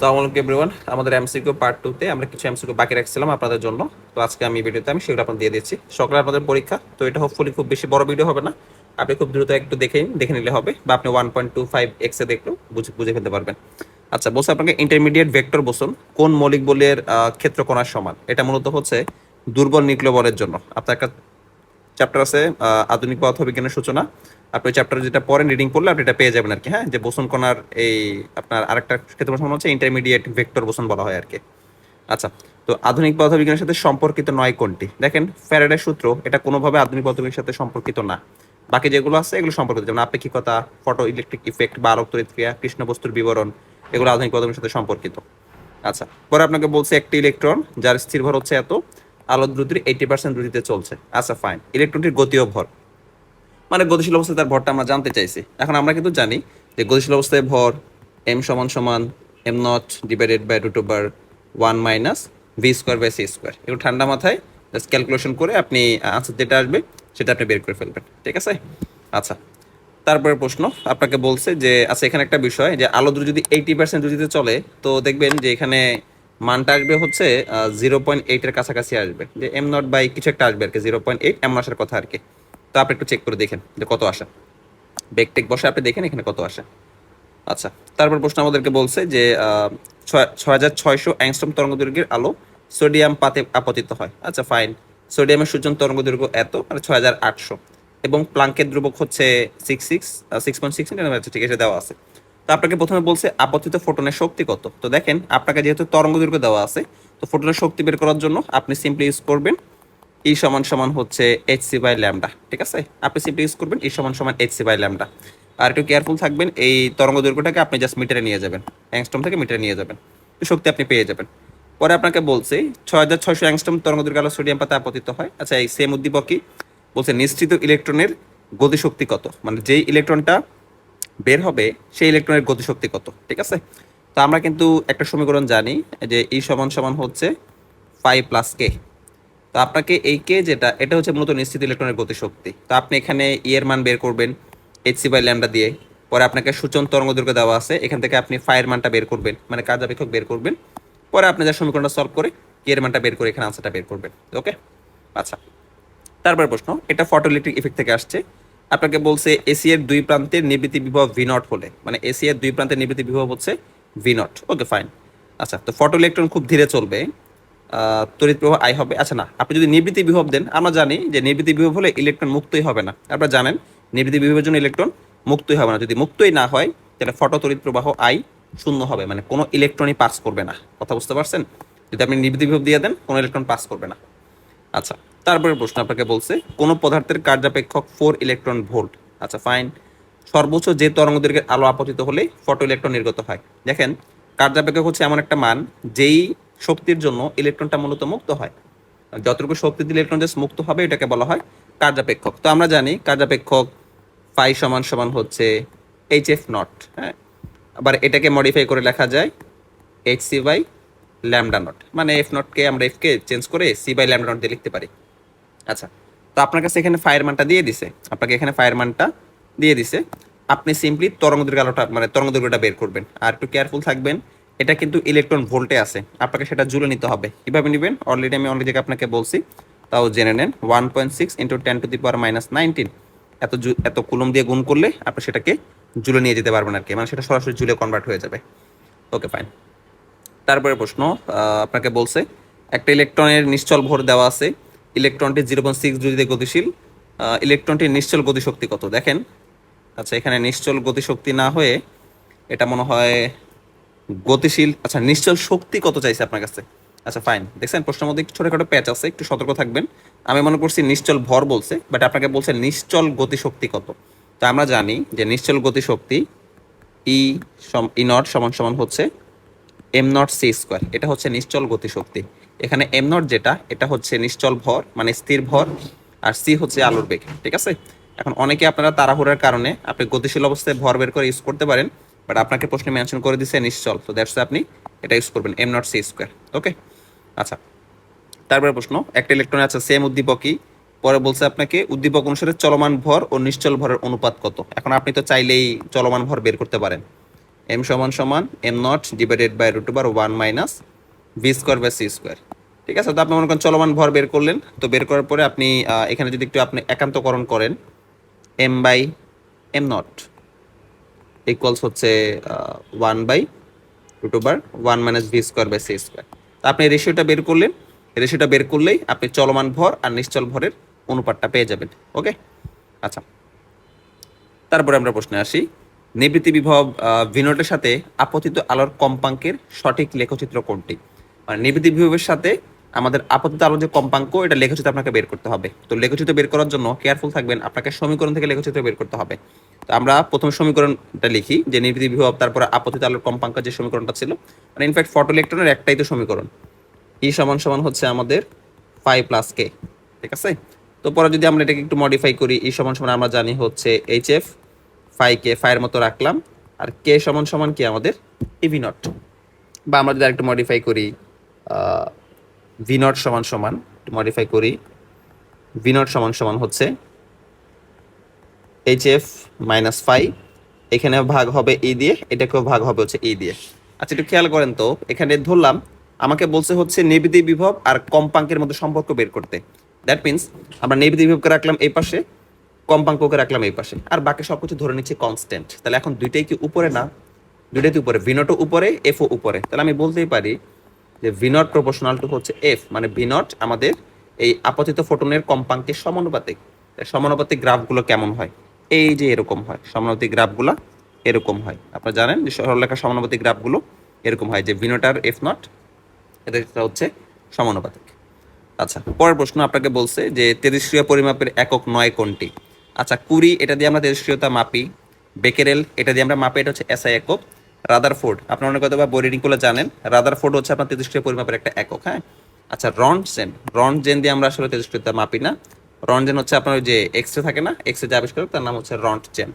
সালামু আলাইকুম এভরিওয়ান আমাদের এমসিকিউ পার্ট টুতে আমরা কিছু এমসিকিউ বাকি রাখছিলাম আপনাদের জন্য। তো আজকে আমি ভিডিওতে আমি সেগুলো আপনাদের দিয়ে দিচ্ছি। সকালে আপনাদের পরীক্ষা। তো এটা হোপফুলি খুব বেশি বড় ভিডিও হবে না। আপনি খুব দ্রুত একটু দেখে দেখে নিলে হবে বা আপনি ওয়ান পয়েন্ট টু ফাইভ এক্সে দেখলেও বুঝে বুঝে ফেলতে পারবেন। আচ্ছা বলছে আপনাকে ইন্টারমিডিয়েট ভেক্টর বসুন কোন মৌলিক বলের ক্ষেত্র কোণার সমান? এটা মূলত হচ্ছে দুর্বল নিউক্লিয় বলের জন্য। আপনার একটা চ্যাপ্টার আছে আধুনিক পদার্থবিজ্ঞানের সূচনা। আপনি ওই চ্যাপ্টার যেটা পড়েন রিডিং করলে আপনি এটা পেয়ে যাবেন আর কি হ্যাঁ? যে বোসন কণার এই আপনার আরেকটা ক্ষেত্র সমান হচ্ছে ইন্টারমিডিয়েট ভেক্টর বোসন বলা হয় আর কি আচ্ছা তো আধুনিক পদার্থবিজ্ঞানের সাথে সম্পর্কিত নয় কোনটি? দেখেন, ফ্যারাডের সূত্র, এটা কোনোভাবে আধুনিক পদার্থবিজ্ঞানের সাথে সম্পর্কিত না। বাকি যেগুলো আছে, এগুলো সম্পর্কিত, যেমন আপেক্ষিকতা ফটো ইলেকট্রিক ইফেক্ট বা আলোক তড়িৎ ক্রিয়া কৃষ্ণ বস্তুর বিবরণ, এগুলো আধুনিক পদার্থবিজ্ঞানের সাথে সম্পর্কিত। আচ্ছা পরে আপনাকে বলছে একটি ইলেকট্রন যার স্থির ভর হচ্ছে এত আলো দ্রুতির এইটি পার্সেন্ট দ্রুতিতে চলছে। আচ্ছা ফাইন ইলেকট্রনটির গতীয় ভর। মানে গতিশীল অবস্থায় তার ভরটা আমরা জানতে চাইছি। এখন আমরা কিন্তু জানি যে গতিশীল অবস্থায় ভর এম সমান সমান M naught divided by root over one minus V square by C square একটু ঠান্ডা মাথায় জাস্ট ক্যালকুলেশন করে আপনি আনসার যেটা আসবে সেটা আপনি বের করে ফেলবেন, ঠিক আছে? আচ্ছা তারপরে প্রশ্ন আপনাকে বলছে যে আচ্ছা এখানে একটা বিষয় যে আলো দ্রুত যদি এইটি পার্সেন্ট দ্রুতিতে চলে, তো দেখবেন যে এখানে মানটা আসবে হচ্ছে জিরো পয়েন্ট এইটের কাছাকাছি আসবে। যে এম নট বাই কিছু একটা আসবে আর কি জিরো পয়েন্ট এইট এমন আসার কথা আর কি। তো আপনি একটু চেক করে দেখেন যে কত আসে। বেগ টেক বসে, আপনি দেখেন এখানে কত আসে। আচ্ছা তারপর প্রশ্ন আমাদেরকে বলছে যে ছয় হাজার ছয়শো অ্যাংস্ট্রম তরঙ্গ দৈর্ঘ্যের আলো সোডিয়াম পাতে আপতিত হয়। আচ্ছা ফাইন সোডিয়ামের সূচন তরঙ্গ দৈর্ঘ্য এত মানে ছয় হাজার আটশো। এবং প্লাঙ্কের ধ্রুবক হচ্ছে six six six point six ঠিক আছে, দেওয়া আছে। তো আপনাকে প্রথমে বলছে আপতিত ফোটনের শক্তি কত? তো দেখেন, আপনাকে যেহেতু তরঙ্গ দৈর্ঘ্য দেওয়া আছে, তো ফোটনের শক্তি বের করার জন্য আপনি সিম্পলি ইউজ করবেন ই সমান সমান হচ্ছে এইচ সি বাই ল্যামডা ঠিক আছে? আপনি সিম্পলি ইউজ করবেন, ই সমান সমান এইচ সি বাই ল্যামডা আর একটু কেয়ারফুল থাকবেন, এই তরঙ্গ দৈর্ঘ্যটাকে আপনি জাস্ট মিটারে নিয়ে যাবেন অ্যাংস্টম থেকে মিটারে নিয়ে যাবেন শক্তি আপনি পেয়ে যাবেন। পরে আপনাকে বলছে, ছয় হাজার ছয়শো অ্যাংস্ট্রম তরঙ্গ দৈর্ঘ্য আলো সোডিয়াম পাতা আপতিত হয়। আচ্ছা এই সেম উদ্দীপকই বলছে নিশ্চিত ইলেকট্রনের গতিশক্তি কত? মানে যেই ইলেকট্রনটা বের হবে, সেই ইলেকট্রনের গতিশক্তি কত, ঠিক আছে? তো আমরা কিন্তু একটা সমীকরণ জানি, যে ই সমান সমান হচ্ছে ফাইভ প্লাস কে তো আপনাকে এই কে যেটা, এটা হচ্ছে মূলত নিশ্চিত ইলেকট্রনের গতিশক্তি। তো আপনি এখানে ই এর মান বের করবেন এইচ সি বাই ল্যামডা দিয়ে। পরে আপনাকে সূচন তরঙ্গ দৈর্ঘ্য দেওয়া আছে, এখান থেকে আপনি ফায়ের মানটা বের করবেন মানে কার্যাপেক্ষক বের করবেন। পরে আপনি যা সমীকরণটা সলভ করে কে এর মানটা বের করে এখানে আনসারটা বের করবেন ওকে আচ্ছা। তারপর প্রশ্ন, এটা ফটো ইলেকট্রিক ইফেক্ট থেকে আসছে। আপনাকে বলছে এসি এর দুই প্রান্তের নিবৃত্তি বিভব ভি নট হলে মানে এসি এর দুই প্রান্তের নিবৃত্তি বিভব হচ্ছে ভি নট ওকে ফাইন আচ্ছা তো ফটো ইলেকট্রন খুব ধীরে চলবে। তড়িৎ প্রবাহ আই হবে। আচ্ছা না, আপনি যদি নিবৃত্তি বিভব দেন, আমরা জানি যে নিবৃত্তি বিভব হলে ইলেকট্রন মুক্তই হবে না। আপনারা জানেন, নিবৃত্তি বিভবের জন্য ইলেকট্রন মুক্তই হবে না। যদি মুক্তই না হয়, তাহলে ফটো তড়িৎ প্রবাহ আই শূন্য হবে মানে কোনো ইলেকট্রনই পাস করবে না। কথা বুঝতে পারছেন? যদি আপনি নিবৃত্তি বিভব দিয়ে দেন, কোনো ইলেকট্রন পাস করবে না। আচ্ছা তারপরে প্রশ্ন আপনাকে বলছে, কোনো পদার্থের কার্যাপেক্ষক ফোর ইলেকট্রন ভোল্ট আচ্ছা ফাইন সর্বোচ্চ যে তরঙ্গ দৈর্ঘ্যের আলো আপতিত হলে ফটো ইলেকট্রন নির্গত হয়। দেখেন, কার্যাপেক্ষক হচ্ছে এমন একটা মান, যেই শক্তির জন্য ইলেকট্রনটা মূলত মুক্ত হয়। যতটুকু শক্তি দিলে ইলেকট্রন জাস্ট মুক্ত হবে, এটাকে বলা হয় কার্যাপেক্ষক। তো আমরা জানি কার্যাপেক্ষক ফাই সমান সমান হচ্ছে এইচ এফ নট হ্যাঁ? আবার এটাকে মডিফাই করে লেখা যায় H C by lambda naught মানে এফ নটকে আমরা এফকে চেঞ্জ করে সি বাই ল্যামডা নট দিয়ে লিখতে পারি। আচ্ছা তো আপনার কাছে এখানে ফায়ার মানটা দিয়ে দিছে। আপনাকে এখানে ফায়ার মানটা দিয়ে দিছে। আপনি সিম্পলি তরঙ্গ দৈর্ঘ্য আলোটা মানে তরঙ্গ দৈর্ঘ্যটা বের করবেন। আর একটু কেয়ারফুল থাকবেন এটা কিন্তু ইলেকট্রন ভোল্টে আছে। আপনাকে সেটা জুলে নিতে হবে। কীভাবে নেবেন? অলরেডি আমি অনেক জায়গায় আপনাকে বলছি। তাও জেনে নেন। One point six into ten to the power minus nineteen এত এত কুলম দিয়ে গুণ করলে আপনি সেটাকে জুলে নিয়ে যেতে পারবেন আর কি মানে সেটা সরাসরি জুলে কনভার্ট হয়ে যাবে। ওকে ফাইন তারপরে প্রশ্ন আপনাকে বলছে, একটা ইলেকট্রনের নিশ্চল ভর দেওয়া আছে। ইলেকট্রনটি জিরো পয়েন্ট সিক্স ডিগ্রিতে গতিশীল ইলেকট্রনটির নিশ্চল গতিশক্তি কত? দেখেন। আচ্ছা এখানে নিশ্চল গতিশক্তি না হয়ে এটা মনে হয় গতিশীল আচ্ছা নিশ্চল শক্তি কত চাইছে আপনার কাছে? আচ্ছা ফাইন দেখছেন, প্রশ্নের মধ্যে একটু ছোটখাটো প্যাচ আছে, একটু সতর্ক থাকবেন। আমি মনে করছি নিশ্চল ভর বলছে বাট আপনাকে বলছে নিশ্চল গতিশক্তি কত। তো আমরা জানি যে নিশ্চল গতিশক্তি ই সম ই নট সমান সমান হচ্ছে এম নট সি স্কোয়ার এটা হচ্ছে নিশ্চল গতিশক্তি। এখানে এম নট যেটা, এটা হচ্ছে নিশ্চল ভর মানে স্থির ভর, আর সি হচ্ছে আলোর বেগ, ঠিক আছে? এখন অনেকে আপনারা তাড়াহুড়ার কারণে আপনি গতিশীল অবস্থায় ভর বের করে ইউজ করতে পারেন বাট আপনাকে প্রশ্নে মেনশন করে দিছে, নিশ্চল। তো দ্যাটস আপনি এটা ইউজ করবেন M naught C square okay আচ্ছা তারপরে প্রশ্ন, একটা ইলেকট্রন আছে সেম উদ্দীপকই, পরে বলছে আপনাকে, উদ্দীপক অনুসারে চলমান ভর ও নিশ্চল ভরের অনুপাত কত? এখন আপনি তো চাইলেই চলমান ভর বের করতে পারেন। এম সমান সমান M naught divided by root over one minus V square by C square ঠিক আছে? তো আপনি মনে করেন চলমান ভর বের করলেন, তো বের করার পরে আপনি এখানে যদি একটু আপনি একান্তকরণ করেন M by M naught equals হচ্ছে one by root over one minus V square by C square তো আপনি রেশিওটা বের করলেন। রেশিওটা বের করলেই আপনি চলমান ভর আর নিশ্চল ভরের অনুপাতটা পেয়ে যাবেন। ওকে? আচ্ছা। তারপরে আমরা প্রশ্নে আসি। নিবৃত্তি বিভব ভিনোটের সাথে আপতিত আলোর কম্পাঙ্কের সঠিক লেখচিত্র কোনটি? মানে নিবৃত্তি বিভবের সাথে আমাদের আপতিত আলোর যে কম্পাঙ্ক, এটা লেখচিত্র আপনাকে বের করতে হবে। তো লেখচিত্র বের করার জন্য কেয়ারফুল থাকবেন, আপনাকে সমীকরণ থেকে লেখচিত্র বের করতে হবে। তো আমরা প্রথম সমীকরণটা লিখি, যে নিবৃত্তি বিভব, তারপরে আপতিত আলোর কম্পাঙ্ক যে সমীকরণটা ছিল। মানে ইনফ্যাক্ট ফটো ইলেকট্রনের একটাই তো সমীকরণ। ই সমান সমান হচ্ছে আমাদের ফাইভ প্লাস কে ঠিক আছে? তো পরে যদি আমরা এটাকে একটু মডিফাই করি ই সমান সমান আমরা জানি হচ্ছে এইচ এফ ফাই কে ফাইয়ের মতো রাখলাম। আর কে সমান সমান কি আমাদের ইভি নট বা আমরা যদি আরেকটু মডিফাই করি ভি নট সমান সমান, একটু মডিফাই করি। ভি নট সমান সমান হচ্ছে এইচ এফ মাইনাস ফাই এখানে ভাগ হবে ই দিয়ে, এটাকেও ভাগ হবে হচ্ছে ই দিয়ে। আচ্ছা একটু খেয়াল করেন তো, এখানে ধরলাম, আমাকে বলছে হচ্ছে নিবিদি বিভব আর কম্পাঙ্কের মধ্যে সম্পর্ক বের করতে। দ্যাট মিন্স আমরা নিবিদি বিভবকে রাখলাম এই পাশে, কম্পাঙ্ককে রাখলাম এই পাশে। আর বাকি সব কিছু ধরে নিচ্ছে কনস্ট্যান্ট তাহলে এখন দুইটাই কি উপরে না? দুইটাই উপরে ভিনটও উপরে এফও উপরে। তাহলে আমি বলতেই পারি যে ভিনট প্রপোর্শনাল টু হচ্ছে এফ মানে ভিনট আমাদের এই আপতিত ফোটনের কম্পাঙ্কের সমানুপাতিক। সমানুপাতিক গ্রাফগুলো কেমন হয়? এই যে এরকম হয়, সমানুপাতিক গ্রাফগুলো এরকম হয়। আপনারা জানেন যে সরলরেখা সমানুপাতিক গ্রাফগুলো এরকম হয় যে ভিনট আর এফ নট এটা হচ্ছে সমানুপাতিক। আচ্ছা পরের প্রশ্ন আপনাকে বলছে যে তেজস্ক্রিয় পরিমাপের একক নয় কোনটি? আচ্ছা কুড়ি, এটা দিয়ে আমরা তেজস্ক্রিয়তা মাপি। বেকেরেল, এটা দিয়ে আমরা মাপি, এটা হচ্ছে এসআই একক। রাদার ফোর্ড আপনার অনেক কথা বা বই রিডিং করলে জানেন। রাদার ফোর্ড হচ্ছে আপনার তেজস্ক্রিয় পরিমাপের একটা একক হ্যাঁ? আচ্ছা রনজেন রনজেন দিয়ে আমরা আসলে তেজস্ক্রিয়তা মাপি না। রনজেন হচ্ছে আপনার যে এক্স রে থাকে না এক্স রে যে আবিষ্কার তার নাম হচ্ছে রন্টজেন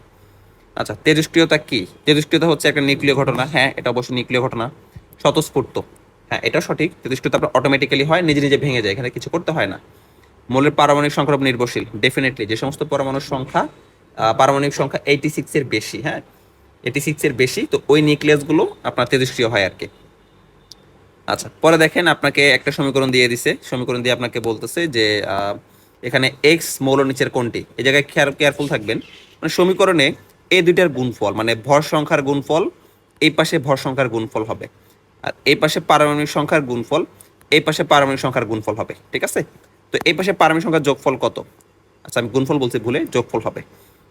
আচ্ছা তেজস্ক্রিয়তা কি? তেজস্ক্রিয়তা হচ্ছে একটা নিউক্লিয় ঘটনা হ্যাঁ? এটা অবশ্যই নিউক্লিয় ঘটনা। স্বতঃস্ফূর্ত হ্যাঁ? এটা সঠিক। তেজস্ক্রিয়তা আপনার অটোমেটিক্যালি হয়, নিজে নিজে ভেঙে যায়, এখানে কিছু করতে হয় না। মূলের পারমাণবিক সংখ্যার উপর নির্ভরশীল ডেফিনেটলি যে সমস্ত পরমাণুর সংখ্যা পারমাণবিক সংখ্যা এইটি সিক্সের বেশি হ্যাঁ? এইটি সিক্সের বেশি, তো ওই নিউক্লিয়াসগুলো আপনার তেজস্ক্রিয় হয় আর কি আচ্ছা পরে দেখেন আপনাকে একটা সমীকরণ দিয়ে দিছে। সমীকরণ দিয়ে আপনাকে বলতেছে যে এখানে এক্স মৌল নিচের কোনটি? এই জায়গায় খেয়াল কেয়ারফুল থাকবেন। মানে সমীকরণে এই দুইটার গুণফল মানে ভর সংখ্যার গুণফল, এই পাশে ভর সংখ্যার গুণফল হবে। আর এই পাশে পারমাণবিক সংখ্যার গুণফল, এই পাশে পারমাণবিক সংখ্যার গুণফল হবে, ঠিক আছে? তো এই পাশে পারমাণবিক সংখ্যার যোগফল কত? আচ্ছা আমি গুণফল বলছি ভুলে, যোগফল হবে।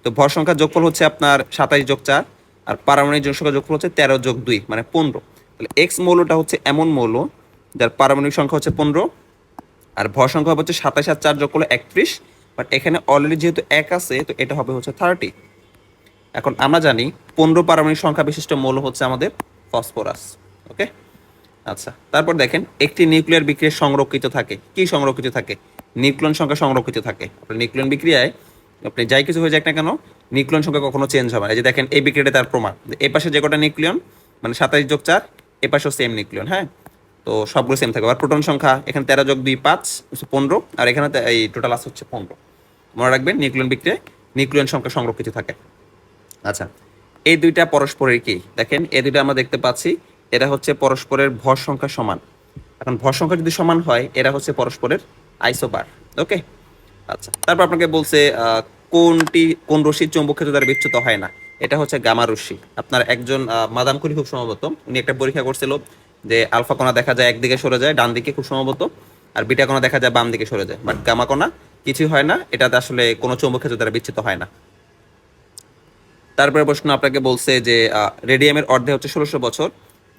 তো ভর সংখ্যার যোগফল হচ্ছে আপনার সাতাইশ যোগ চার আর পারমাণবিক সংখ্যা যোগফল হচ্ছে তেরো যোগ দুই মানে পনেরো। তাহলে এক্স মৌলটা হচ্ছে এমন মৌল যার পারমাণবিক সংখ্যা হচ্ছে পনেরো, আর ভর সংখ্যা হচ্ছে সাতাশ আর চার যোগ করলে একত্রিশ বাট এখানে অলরেডি যেহেতু এক আছে, তো এটা হবে হচ্ছে থার্টি এখন আমরা জানি পনেরো পারমাণবিক সংখ্যা বিশিষ্ট মৌল হচ্ছে আমাদের ফসফরাস ওকে আচ্ছা তারপর দেখেন একটি নিউক্লিয়ার বিক্রিয়া সংরক্ষিত থাকে। কি সংরক্ষিত থাকে? নিউক্লিয়ন সংখ্যা সংরক্ষিত থাকে। আপনার নিউক্লিয়ন বিক্রিয়ায়, আপনি যাই কিছু হয়ে যাক না কেন নিউক্লিয়ন সংখ্যা কখনো চেঞ্জ হবে না। এই যে দেখেন, এই বিক্রিয়াটা তার প্রমাণ। এ পাশে যে কটা নিউক্লিয়ন? মানে সাতাশ যোগ চার, এ পাশেও সেম নিউক্লিয়ন হ্যাঁ? তো সবগুলো সেম থাকে। আর প্রোটন সংখ্যা, এখানে তেরো যোগ দুই, পাঁচ পনেরো, আর এখানে এই টোটাল আছে হচ্ছে পনেরো। মনে রাখবেন, নিউক্লিয়ন বিক্রিয়ায় নিউক্লিয়ন সংখ্যা সংরক্ষিত থাকে। আচ্ছা এই দুইটা পরস্পরের কি? দেখেন, এই দুইটা আমরা দেখতে পাচ্ছি, এরা হচ্ছে পরস্পরের ভর সংখ্যা সমান। এখন ভর সংখ্যা যদি সমান হয়, এরা হচ্ছে পরস্পরের আইসোবার ওকে আচ্ছা তারপর আপনাকে বলছে কোনটি, কোন রশ্মির চৌম্বক ক্ষেত্র দ্বারা বিচ্যুত হয় না? এটা হচ্ছে গামা রশ্মি। আপনার একজন মাদাম কুরি খুব সম্ভবত উনি একটা পরীক্ষা করছিল যে আলফা কণা দেখা যায় একদিকে সরে যায়, ডান দিকে খুব সম্ভবত আর বিটা কণা দেখা যায় বাম দিকে সরে যায়। বাট গামা কণা কিছুই হয় না, এটাতে আসলে কোনো চৌম্বক ক্ষেত্র দ্বারা বিচ্যুত হয় না। তারপরে প্রশ্ন আপনাকে বলছে যে রেডিয়ামের অর্ধে হচ্ছে ষোলোশো বছর,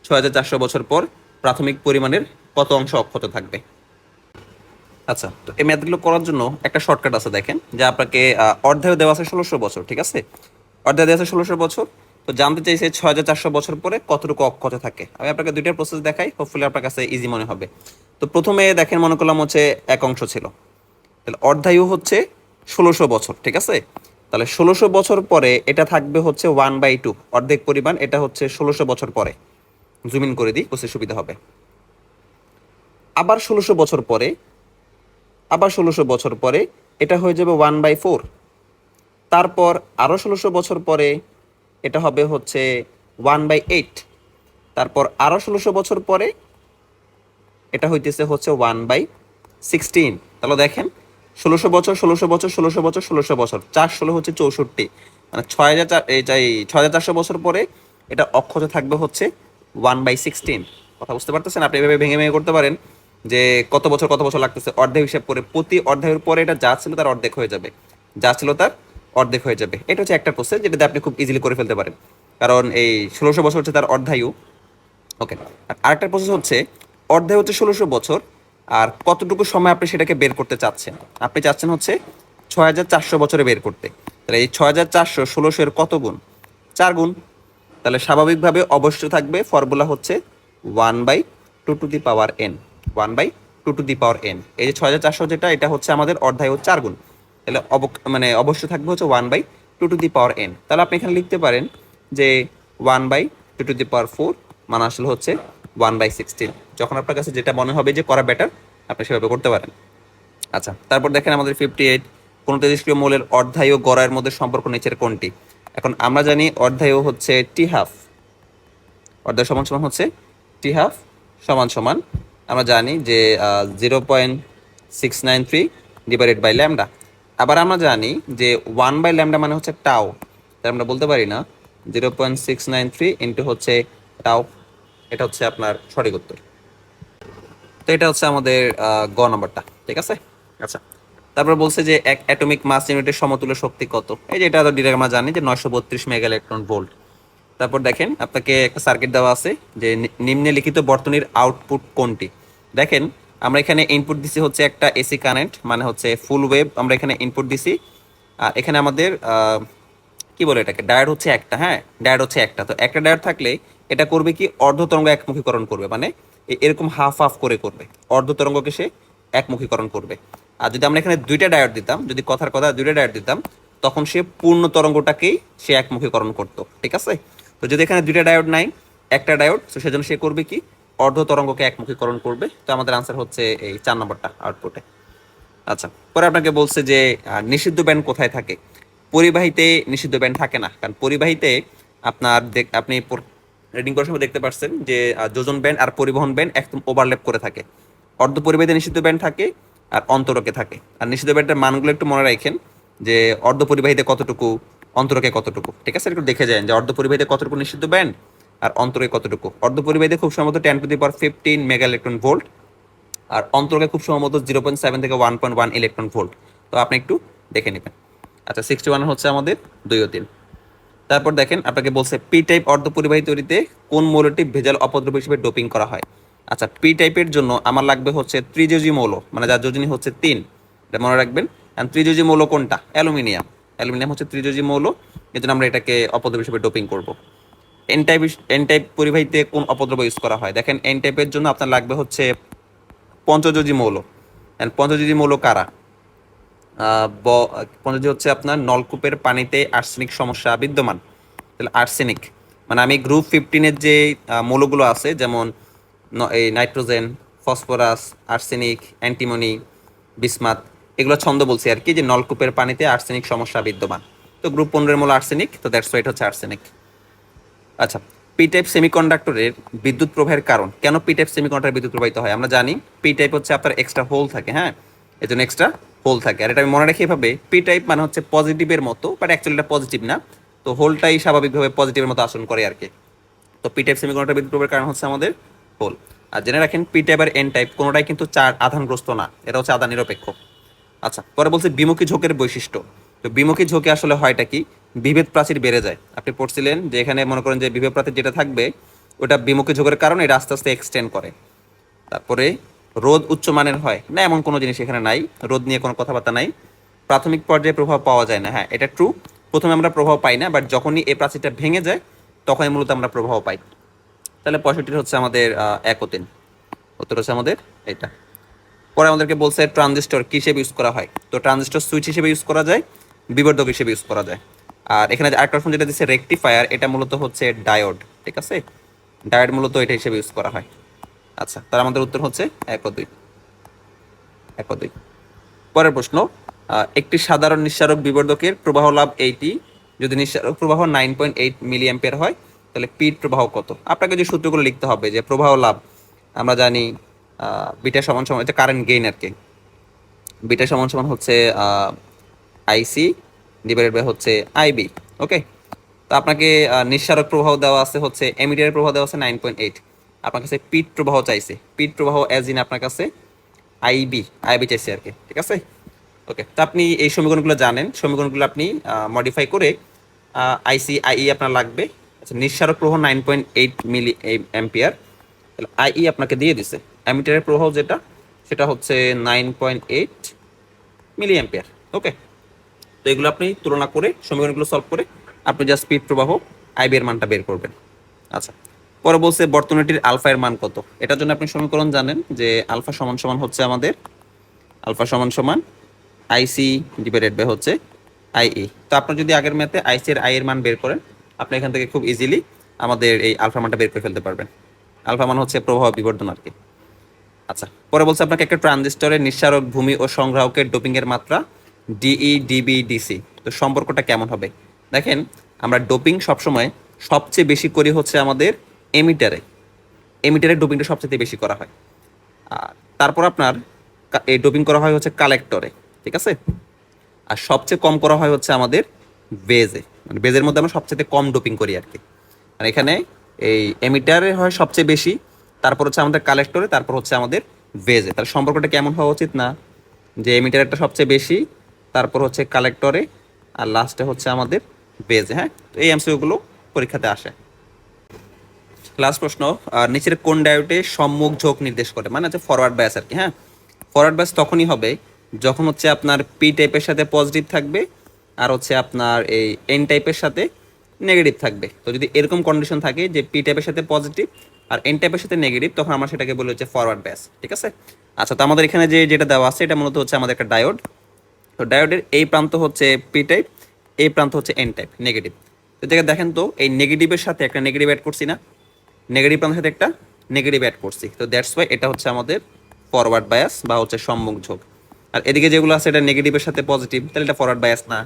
ছয় হাজার চারশো বছর পর প্রাথমিক পরিমাণের কত অংশ অক্ষত থাকবে? আচ্ছা তো এই ম্যাথগুলো করার জন্য একটা শর্টকাট আছে দেখেন যে আপনাকে আহ, অর্ধেও দেওয়া আছে ষোলোশো বছর ঠিক আছে? অর্ধেও দেওয়া আছে ষোলোশো বছর তো জানতে চাইছে ছয় হাজার চারশো বছর পরে কতটুকু অক্ষত থাকে। আমি আপনাকে দুইটা প্রসেস দেখাই হোপফুলি আপনার কাছে ইজি মনে হবে। তো প্রথমে দেখেন মনে করলাম হচ্ছে এক অংশ ছিল। তাহলে অর্ধায়ু হচ্ছে ষোলোশো বছর ঠিক আছে? তাহলে ষোলোশো বছর পরে এটা থাকবে হচ্ছে ওয়ান বাই টু অর্ধেক পরিমাণ এটা হচ্ছে ষোলোশো বছর পরে। জুমিন করে দিই বুঝতে সুবিধা হবে। আবার ষোলোশো বছর পরে আবার ষোলোশো বছর পরে এটা হয়ে যাবে ওয়ান বাই ফোর তারপর আরও ষোলোশো বছর পরে এটা হবে হচ্ছে ওয়ান বাই এইট তারপর আরও ষোলোশো বছর পরে এটা হইতেছে হচ্ছে ওয়ান বাই সিক্সটিন তাহলে দেখেন, ষোলোশো বছর ষোলোশো বছর ষোলোশো বছর ষোলোশো বছর। চার ষোলো হচ্ছে চৌষট্টি। মানে ছয় হাজার চার এই ছয় হাজার চারশো বছর পরে এটা অক্ষত থাকবে হচ্ছে ওয়ান বাই সিক্সটিন কথা বুঝতে পারতেছেন? আপনি এভাবে ভেঙে ভেঙে করতে পারেন। যে কত বছর কত বছর লাগতেছে অর্ধেক হিসাব করে প্রতি অর্ধেকের পরে এটা যা ছিল তার অর্ধেক হয়ে যাবে। যা ছিল তার অর্ধেক হয়ে যাবে। এটা হচ্ছে একটা প্রসেস যেটাতে আপনি খুব ইজিলি করে ফেলতে পারেন। কারণ এই ষোলোশো বছর হচ্ছে তার অর্ধায়ু। ওকে আর আরেকটা প্রসেস হচ্ছে অর্ধায় হচ্ছে ষোলোশো বছর, আর কতটুকু সময় আপনি সেটাকে বের করতে চাচ্ছেন? আপনি চাচ্ছেন হচ্ছে ছয় হাজার চারশো বছরে বের করতে। তাহলে এই ছয় হাজার চারশো ষোলোশো এর কত গুণ? চার গুণ। তাহলে স্বাভাবিকভাবে অবশ্য থাকবে ফর্মুলা হচ্ছে one by two to the power N one by two to the power N এই যে ছয় হাজার চারশো যেটা, এটা হচ্ছে আমাদের অর্ধায় হচ্ছে চার গুণ তাহলে অব মানে অবশ্যই থাকবে হচ্ছে one by two to the power N তাহলে আপনি এখানে লিখতে পারেন যে one by two to the power four মানে আসলে হচ্ছে ওয়ান বাই সিক্সটিন যখন আপনার কাছে যেটা মনে হবে যে করা বেটার আপনি সেভাবে করতে পারেন। আচ্ছা তারপর দেখেন আমাদের ফিফটি এইট কোন তেজস্ক্রিয় মৌলের অর্ধায় ও গড়ায়ের মধ্যে সম্পর্ক নিচের কোনটি? এখন আমরা জানি অর্ধায় হচ্ছে টি হাফ অর্ধায় সমান সমান হচ্ছে টি হাফ সমান সমান আমরা জানি যে zero point six nine three divided by lambda আবার আমরা জানি যে ওয়ান বাই ল্যামডা মানে হচ্ছে টাও তাই আমরা বলতে পারি না zero point six nine three into হচ্ছে টাও এটা হচ্ছে আপনার সঠিক উত্তর। তো এটা হচ্ছে আমাদের গ নম্বরটা, ঠিক আছে? আচ্ছা। তারপর বলছে যে, এক অ্যাটমিক মাস ইউনিটের সমতুল্য শক্তি কত? এই যে এটা ডিরেক্ট আমরা জানি যে, নয়শো বত্রিশ মেগা ইলেকট্রন ভোল্ট তারপর দেখেন, আপনাকে একটা সার্কিট দেওয়া আছে যে নি- নিম্নে লিখিত বর্তনীর আউটপুট কোনটি? দেখেন, আমরা এখানে ইনপুট দিছি হচ্ছে একটা এসি কারেন্ট মানে হচ্ছে ফুল ওয়েভ আমরা এখানে ইনপুট দিছি। আর এখানে আমাদের কি বলে এটাকে? ডায়োড হচ্ছে একটা হ্যাঁ? ডায়োড হচ্ছে একটা। তো একটা ডায়োড থাকলে এটা করবে কি? অর্ধ তরঙ্গ একমুখীকরণ করবে মানে এরকম হাফ হাফ করে করবে। অর্ধ তরঙ্গকে সে একমুখীকরণ করবে। আর যদি আমরা এখানে দুইটা ডায়োড দিতাম, যদি কথার কথা দুইটা ডায়োড দিতাম, তখন সে পূর্ণ তরঙ্গটাকেই সে একমুখীকরণ করতো। ঠিক আছে? তো যদি এখানে দুইটা ডায়োড নাই, একটা ডায়োড তো সেজন্য সে করবে কি? অর্ধ তরঙ্গকে একমুখীকরণ করবে। তো আমাদের আনসার হচ্ছে এই চার নম্বরটা আউটপুটে আচ্ছা পরে আপনাকে বলছে যে নিষিদ্ধ ব্যান্ড কোথায় থাকে? পরিবাহিতে নিষিদ্ধ ব্যান্ড থাকে না। কারণ পরিবাহিতে আপনার দেখ- আপনি রিডিং করার সময় দেখতে পাচ্ছেন যে যোজন ব্যান্ড আর পরিবহন ব্যান্ড একদম ওভারল্যাপ করে থাকে। অর্ধ পরিবাহিতে নিষিদ্ধ ব্যান্ড থাকে আর অন্তরকে থাকে। আর নিষিদ্ধ ব্যান্ডের মানগুলো একটু মনে রাখেন যে, অর্ধ পরিবাহিতে কতটুকু? অন্তরকে কতটুকু? ঠিক আছে, একটু দেখে যান যে অর্ধ পরিবাহিতে কতটুকু নিষিদ্ধ ব্যান্ড আর অন্তরে কতটুকু? অর্ধ পরিবাহিতে খুব সম্ভবত ten to the power fifteen mega electron volt আর অন্তরকে খুব সম্ভবত জিরো পয়েন্ট সেভেন থেকে one point one electron volt তো আপনি একটু দেখে নেবেন। আচ্ছা সিক্সটি ওয়ান হচ্ছে আমাদের দুই ও তিন। তারপর দেখেন, আপনাকে বলছে পি টাইপ অর্ধ অর্ধপরিবাহী তৈরিতে কোন মৌলটি ভেজাল অপদ্রব্য হিসেবে ডোপিং করা হয়? আচ্ছা পি টাইপের জন্য আমার লাগবে হচ্ছে ত্রিযোজী মৌল মানে যার যোজনী হচ্ছে তিন। এটা মনে রাখবেন। আর ত্রিযোজী মৌল কোনটা? অ্যালুমিনিয়াম। অ্যালুমিনিয়াম হচ্ছে ত্রিযোজী মৌল এই জন্য আমরা এটাকে অপদ্রব হিসেবে ডোপিং করব। এন টাইপ এন টাইপ পরিবাহীতে কোন অপদ্রব্য ইউজ করা হয়? দেখেন এন টাইপের জন্য আপনার লাগবে হচ্ছে পঞ্চযোজী মৌল। পঞ্চযোজী মৌল কারা? পঞ্চযোজী হচ্ছে আপনার নলকূপের পানিতে আর্সেনিক সমস্যা বিদ্যমান। তাহলে আর্সেনিক মানে আমি গ্রুপ ফিফটিনের যে মৌলগুলো আছে, যেমন এই nitrogen phosphorus arsenic antimony bismuth এগুলো ছন্দ বলছি আর কি, যে নলকূপের পানিতে আর্সেনিক সমস্যা বিদ্যমান। তো গ্রুপ পনেরোর মূল আর্সেনিক তো দ্যাটস ওয়াইট হচ্ছে আর্সেনিক আচ্ছা পি টাইপ সেমিকন্ডাক্টরের বিদ্যুৎ প্রবাহের কারণ। কেন পি টাইপ সেমিকন্ডাক্টর বিদ্যুৎ প্রবাহিত হয়? আমরা জানি পি টাইপ হচ্ছে আপনার এক্সট্রা হোল থাকে হ্যাঁ? এই জন্য এক্সট্রা হোল থাকে। আর এটা আমি মনে রাখি এভাবে পি টাইপ মানে হচ্ছে পজিটিভের মতো বাট অ্যাকচুয়ালি এটা পজিটিভ না। তো হোলটাই স্বাভাবিকভাবে পজিটিভের মতো আচরণ করে আর কি। তো পি টাইপ সেমিকন্ডাক্টর বিদ্যুৎ প্রবাহের কারণ হচ্ছে আমাদের হোল আর জেনে রাখেন পি টাইপ আর এন টাইপ কোনোটাই কিন্তু চার আধানগ্রস্ত না, এটা হচ্ছে আধান নিরপেক্ষ আচ্ছা পরে বলছে বিমুখী ঝোঁকের বৈশিষ্ট্য। তো বিমুখী ঝোঁকে আসলে হয়টা কি? বিভেদ প্রাচীর বেড়ে যায়। আপনি পড়ছিলেন যে এখানে মনে করেন যে বিভেদ প্রাচীর যেটা থাকবে ওটা বিমুখী ঝোঁকের কারণে এটা আস্তে আস্তে এক্সটেন্ড করে। তারপরে রোদ উচ্চমানের হয়। না এমন কোনো জিনিস এখানে নাই। রোদ নিয়ে কোনো কথাবার্তা নাই। প্রাথমিক পর্যায়ে প্রভাব পাওয়া যায় না। হ্যাঁ এটা ট্রু প্রথমে আমরা প্রভাব পাই না বাট যখনই এই প্রাচীরটা ভেঙে যায় তখনই মূলত আমরা প্রভাব পাই। তাহলে পঁয়ষট্টির হচ্ছে আমাদের আহ, এক উত্তর হচ্ছে আমাদের এটা পরে আমাদেরকে বলছে ট্রানজিস্টর কি হিসেবে ইউজ করা হয়? তো ট্রানজিস্টর সুইচ হিসেবে ইউজ করা যায়, বিবর্ধক হিসেবে ইউজ করা যায়। আর এখানে আরেকটা অপশন যেটা দিচ্ছে রেকটিফায়ার এটা মূলত হচ্ছে ডায়োড ঠিক আছে? ডায়োড মূলত এটা হিসেবে ইউজ করা হয়। আচ্ছা তার আমাদের উত্তর হচ্ছে এক ও দুই। এক ও দুই। পরের প্রশ্ন একটি সাধারণ নিঃসারক বিবর্ধকের প্রবাহ লাভ এইটি। যদি নিঃসারক প্রবাহ নাইন পয়েন্ট এইট মিলি হয়, তাহলে পিট প্রবাহ কত? আপনাকে যে সূত্রগুলো লিখতে হবে যে প্রবাহ লাভ, আমরা জানি বিটা সমান সমান এটা কারেন্ট গেইন আর কি। বিটা সমান সমান হচ্ছে আইসি ডিভাইডেড বাই হচ্ছে আইবি ওকে তো আপনাকে নিঃসারক প্রবাহ দেওয়া আছে হচ্ছে এমিটারের প্রবাহ দেওয়া আছে নাইন পয়েন্ট এইট আপনার কাছে পিট প্রবাহ চাইছে। পিট প্রবাহ অ্যাজ ইন আপনার কাছে আইবি আইবি চাইছে আর কি, ঠিক আছে? ওকে তো আপনি এই সমীকরণগুলো জানেন। সমীকরণগুলো আপনি মডিফাই করে আইসি আইই আপনার লাগবে। আচ্ছা নিঃসারক প্রবাহ nine point eight milli ampere তাহলে আইই আপনাকে দিয়ে দিছে। অ্যামিটারের প্রবাহ যেটা, সেটা হচ্ছে nine point eight milli ampere okay? তো এগুলো আপনি তুলনা করে, সমীকরণগুলো সলভ করে আপনি যা স্পিড প্রবাহ আইবি এর মানটা বের করবেন। আচ্ছা পরে বলছে বর্তনীটির আলফা এর মান কত? এটার জন্য আপনি সমীকরণ জানেন যে আলফা সমান সমান হচ্ছে আমাদের, আলফা সমান সমান আইসি ডিভাইডেড বাই হচ্ছে আইই তো আপনার যদি আগের ম্যাথে আইসি এর আই এর মান বের করেন, আপনি এখান থেকে খুব ইজিলি আমাদের এই আলফা মানটা বের করে ফেলতে পারবেন। আলফা মান হচ্ছে প্রবাহ বিবর্ধন আর কি। আচ্ছা পরে বলছে আপনাকে একটা ট্রানজিস্টরের নিঃসারক ভূমি ও সংগ্রাহকের ডোপিং এর মাত্রা, ডিই, ডিবি, ডিসি। তো সম্পর্কটা কেমন হবে? দেখেন, আমরা ডোপিং সবসময় সবচেয়ে বেশি করি হচ্ছে আমাদের এমিটারে। এমিটারে ডোপিংটা সবচেয়ে বেশি করা হয়। আর তারপর আপনার এই ডোপিং করা হয় হচ্ছে কালেক্টরে, ঠিক আছে? আর সবচেয়ে কম করা হয় হচ্ছে আমাদের বেজে। মানে বেজের মধ্যে আমরা সবচেয়ে কম ডোপিং করি আর কি। আর এখানে এই এমিটারে হয় সবচেয়ে বেশি তারপর হচ্ছে আমাদের কালেক্টরে তারপর হচ্ছে আমাদের ভেজে তাহলে সম্পর্কটা কেমন হওয়া উচিত না? যে এমিটারটা সবচেয়ে বেশি, তারপর হচ্ছে কালেক্টরে আর লাস্টে হচ্ছে আমাদের ভেজে হ্যাঁ? তো এই এমসিগুলো পরীক্ষাতে আসে। লাস্ট প্রশ্ন নিচের কোন ডায়োডে সম্মুখ ঝোঁক নির্দেশ করে? মানে হচ্ছে ফরওয়ার্ড ব্যাস আর কি হ্যাঁ? ফরওয়ার্ড ব্যাস তখনই হবে যখন হচ্ছে আপনার পি টাইপের সাথে পজিটিভ থাকবে, আর হচ্ছে আপনার এই এন টাইপের সাথে নেগেটিভ থাকবে। তো যদি এরকম কন্ডিশন থাকে যে পি টাইপের সাথে পজিটিভ আর এন টাইপের সাথে নেগেটিভ তখন আমরা সেটাকে বলি হচ্ছে ফরওয়ার্ড ব্যাস ঠিক আছে? আচ্ছা তো আমাদের এখানে যে যেটা দেওয়া আছে, এটা মূলত হচ্ছে আমাদের একটা ডায়োড তো ডায়োডের এই প্রান্ত হচ্ছে পি টাইপ এই প্রান্ত হচ্ছে এন টাইপ নেগেটিভ তো জায়গায় দেখেন তো, এই নেগেটিভের সাথে একটা নেগেটিভ অ্যাড করছি না। নেগেটিভ প্রান্তের সাথে একটা নেগেটিভ অ্যাড করছি। তো দ্যাটস ওয়াই এটা হচ্ছে আমাদের ফরওয়ার্ড বায়াস বা হচ্ছে সম্মুখ ঝোঁক। আর এদিকে যেগুলো আছে, এটা নেগেটিভের সাথে পজিটিভ তাহলে এটা ফরওয়ার্ড বায়াস না।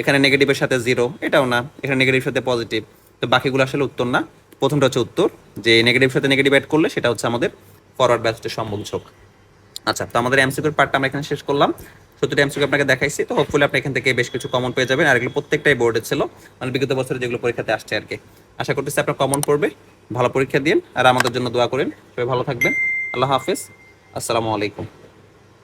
এখানে নেগেটিভের সাথে জিরো এটাও না। এখানে নেগেটিভের সাথে পজিটিভ তো বাকিগুলো আসলে উত্তর না। প্রথমটা হচ্ছে উত্তর, যে নেগেটিভের সাথে নেগেটিভ অ্যাড করলে সেটা হচ্ছে আমাদের ফরওয়ার্ড হচ্ছে সম্মুখ আচ্ছা তো আমাদের এমসিকিউর পার্টটা আমরা এখানে শেষ করলাম। সত্যি এমসিকিউ আপনাকে দেখাইছি, তো হোপফুলি আপনি এখান থেকে বেশ কিছু কমন পেয়ে যাবেন। আর এগুলো প্রত্যেকটাই বোর্ডে ছিল মানে বিগত বছরে যেগুলো পরীক্ষাতে আসছে আর কি। আশা করতেছি আপনার কমন পড়বে, ভালো পরীক্ষা দিন, আর আমাদের জন্য দোয়া করেন। সবাই ভালো থাকবেন, আল্লাহ হাফিজ, আসসালামু আলাইকুম।